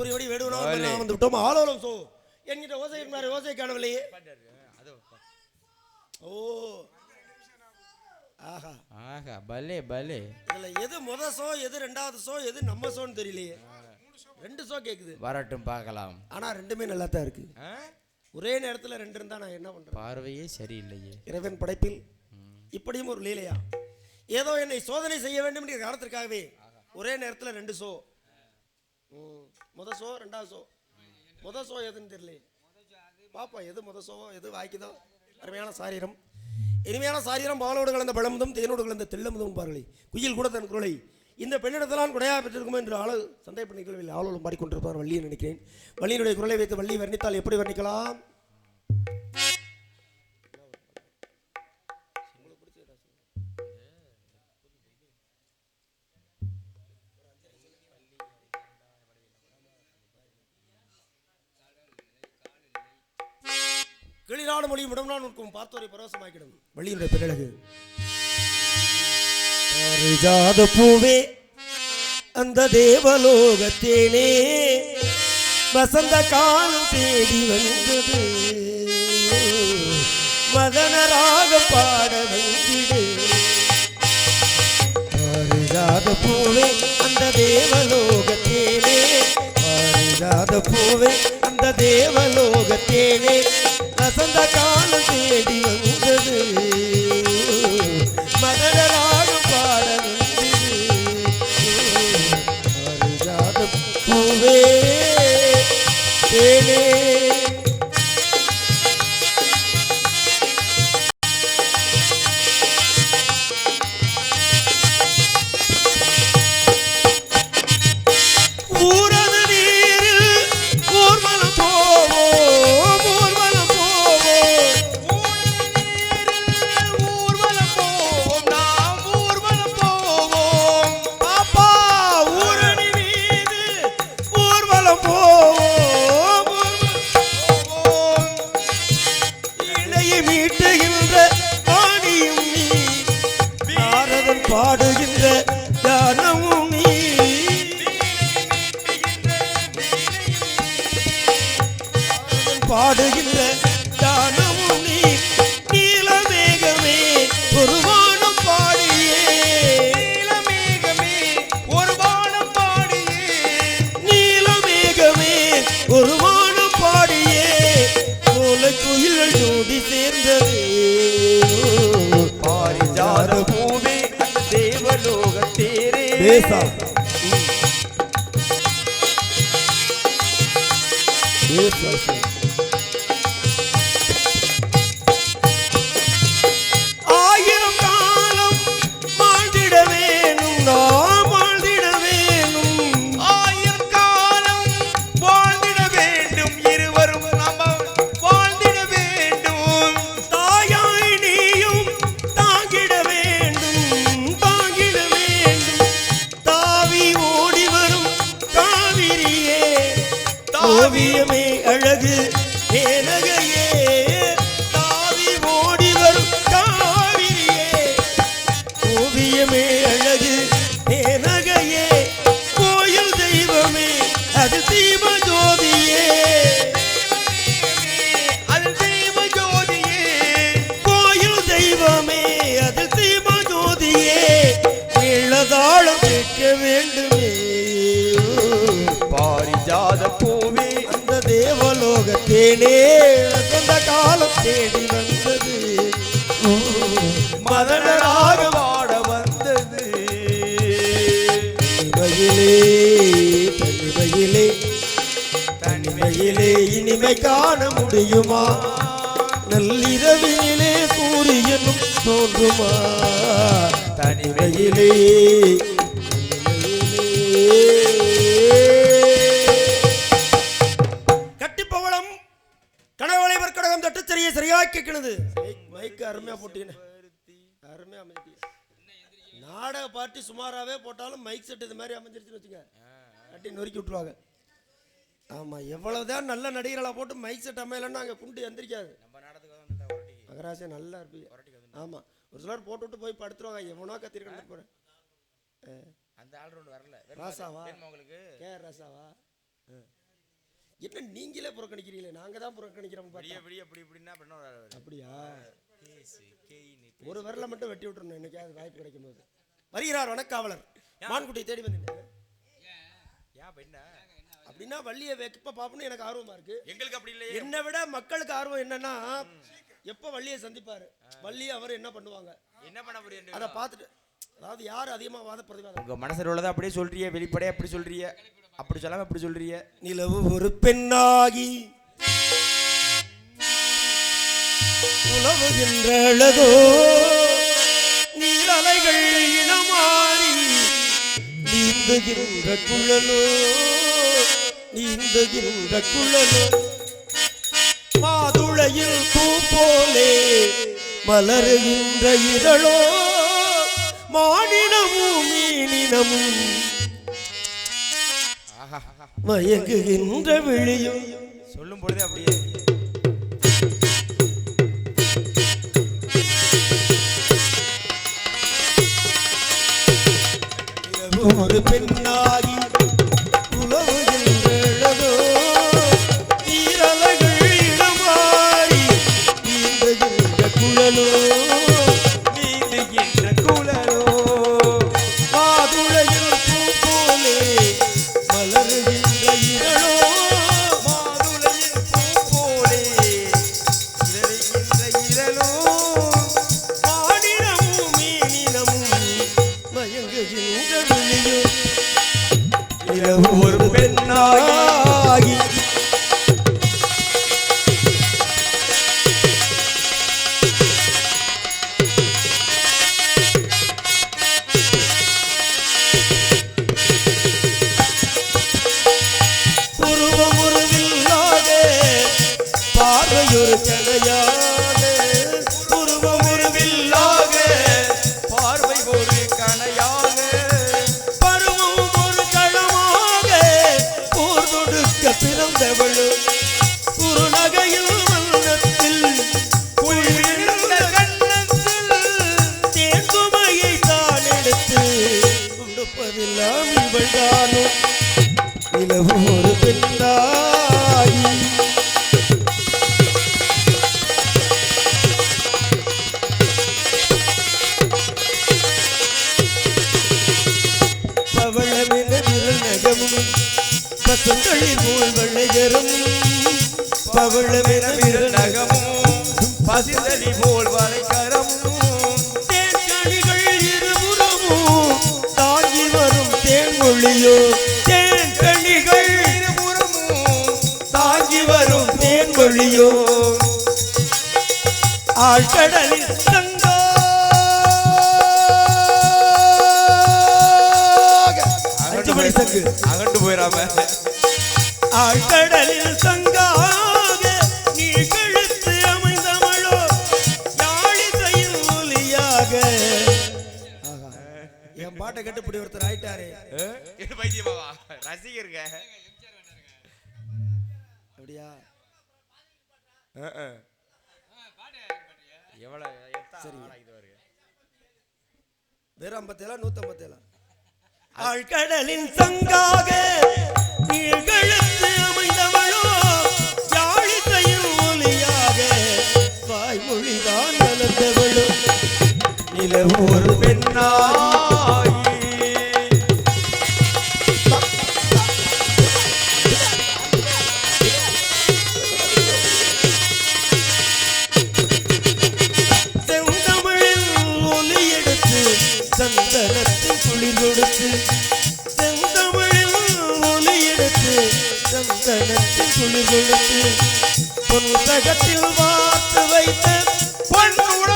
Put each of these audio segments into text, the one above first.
உரிவடி வேடுவனாக நாம் வந்து விட்டோம்? ஆலோலம் சோ. என்கிற ஓசை மாதிரி ஓசை காணவில்லையே ஓ. ஆஹா. ஆஹா பலே பலே. இதுல எது முத சோ எது ரெண்டாவது சோ எது நம்ம சோன்னு தெரியலையே. ரெண்டு சோ கேக்குது. வரட்டும் பார்க்கலாம். ஆனா ரெண்டுமே நல்லா தான் இருக்கு? ஒரே நேரத்துல ரெண்டு இருந்தா நான் என்ன பண்றேன் பார்வையே சரியில்லையே. இறைவன் படைப்பில் இப்படியும் ஒரு லீலையா? ஏதோ என்னை சோதனை செய்ய வேண்டும் என்ற காரணத்திற்காகவே ஒரே நேரத்துல ரெண்டு சோ. ம். முத சோ ரெண்டாவது சோ. முத சோ எதுன்னு தெரியலையே. பாப்பா எது முத ஷோவோ எது வாய்க்குதோ. அருமையான சாரீரம். இனிமையான சாரீரம் பாலோடு கலந்த பழமுதும் தேனோடு கலந்த தெள்ளமுதும் பாருங்களே. குயில் கூட தன் குரலை. இந்த பெண்ணிடத்தெல்லாம் குடையாக பெற்றிருக்குமோ என்று ஆளு சந்தேகப்பட்ட நிகழ்வில் ஆளோலும் பாடிக்கொண்டிருப்பார் வள்ளியை நினைக்கிறேன். வள்ளியினுடைய குரலை வைத்து வள்ளி வர்ணித்தால் எப்படி வர்ணிக்கலாம்? கிளிநாடு மொழியும் உடம்புதான் உட்கும் பார்த்தோரை பரவசமாக்கிடும். வள்ளியினுடைய பிறகு. பாரிஜாத பூவே அந்த தேவலோகத்தேனே வசந்த காலம் தேடி வந்தது. மதனராக பாட வந்திடு. பாரிஜாத பூவே அந்த தேவலோகத்தேனே. பாரிஜாத பூவே அந்த தேவலோகத்தேனே. வசந்த காலம் தேடி பாடுகின்ற கானமும் நீ நீலமேகமே ஒரு வானம் பாடியே. நீலமேகமே ஒரு வானம் பாடியே. நீலமேகமே ஒரு வானம் பாடியே. சோலை குயில்கள் ஜோடி சேர்ந்ததே. பாரிஜாத பூவே ஆயிரம் ஓவியமே அழகு ஏனகையே தேவலோகத்தேனே வசந்த காலம் தேடி வந்தது. மரணராக வாட வந்தது. தனிமையிலே தனிமையிலே தனிமையிலே இனிமை காண முடியுமா? நள்ளிரவினிலே சூரியனும் தோன்றுமா? தனிமையிலே பாட்டி சுமாராகவே போட்டாலும் மைக் செட் இது மாதிரி அமைஞ்சிருச்சுன்னு வச்சுங்க கட்டி நொறுக்கி விட்டுருவாங்க. ஆமா எவ்வளவுதான் நல்ல நடிகர்களா போட்டு மைக் செட் அமையலன்னா அங்கே குண்டு எந்திரிக்காது. மகராஜன் நல்லா இருப்பீங்க ஆமா ஒரு சிலர் போட்டு விட்டு போய் படுத்துருவாங்க. எவனோ கத்திருக்கேன் போறேன் அந்த ஆள் ரவுண்ட் வரல ராசாவா? உங்களுக்கு? கே ராசாவா. என்ன நீங்களே புறக்கணிக்கிறீங்களே? நாங்க தான் புறக்கணிக்கிறோம் அப்படி இப்படின்னா அப்படியா? கெயின்னு ஒரு விரலை மட்டும் வெட்டி விட்டுறணும். என்னைக்காவது வாய்ப்பு கிடைக்கும் போது வருகிறார் வனக்காவலர். மான்குட்டியை தேடி வந்து அப்படின்னா வள்ளியை எப்ப பாப்பணும் எனக்கு ஆர்வமா இருக்கு. எங்களுக்கு அப்படி இல்லையே. என்னை விட மக்களுக்கு ஆர்வம் என்னன்னா எப்ப வள்ளியை சந்திப்பாரு? வள்ளி அவர் என்ன பண்ணுவாங்க? என்ன பண்ண முடியும் அதை பார்த்துட்டு அதாவது யார் அதிகமா வாத பிரதிவாதம் உங்க மனசுல உள்ளதை அப்படியே சொல்றிய வெளிப்படையா அப்படி சொல்றிய அப்படி சொல்லாம அப்படி சொல்றிய நிலவு ஒரு பெண்ணாகி உலவுகின்ற அழகோ நீரலைகள் இனமாறி நீந்துகின்ற குழலோ நீந்துகின்ற குழலோ. மாதுளையில் பூ போலே மலருகின்ற இதழோ மானினமும் மீனினமும் மயங்குகின்ற விழியும். சொல்லும் பொழுது அப்படியே ஒரு பெண்ணாகி ஒரு பெண்ணாகி. உருவம் உருவில்லாத பார்வையொரு கலையாக தொடுக்க பிறந்தவள் குறுநகையில் வண்ணத்தில் குளிர்ந்த கண்ணத்தில் தேங்குமையை தான் எடுத்து கொடுப்பதெல்லாம் இவள் தானும் ஒரு விரல் நகமும் பசுங்களில் மூல் பவளமென விரல் நகமும் நகமும் பசிதலி போல் வரைக்கரமும் தேன்கனிகள் இருபுறமும் தாங்கி வரும் தேன்மொழியோ தேன்கனிகள் இருபுறமும் தாங்கி வரும் தேன்மொழியோ ஆழ்கடலில் தங்கோ அகண்டு போயிடாம ஆழ்கடலில் சங்காக பாட்டை கேட்டு இப்படி ஒருத்தர் ஆயிட்டாரே. பைத்தியமாவா? ரசிகருங்க. அப்படியா? எவ்வளவு சரி. சரி இது வருங்க வெறும் ஐம்பத்தேழா நூத்தம்பத்தேழா? ஆழ்கடலின் சங்காக நீழ்கழுத்து அமைந்தவளோ ஒலியாக வாய்மொழிதான் நிலவு ஒரு பெண்ணாய் சந்தனத்தின் குளிர் கொடுத்து செந்தமிழில் ஒளி எடுத்து சந்தனத்தின் குளிர் கொடுத்து புத்தகத்தில் வார்த்து வைத்த பொன் உடலை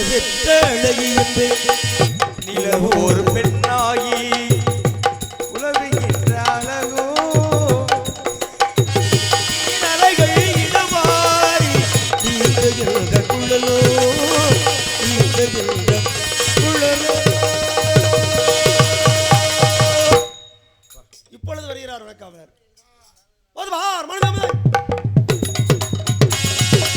முழுவதற்ற அழகியது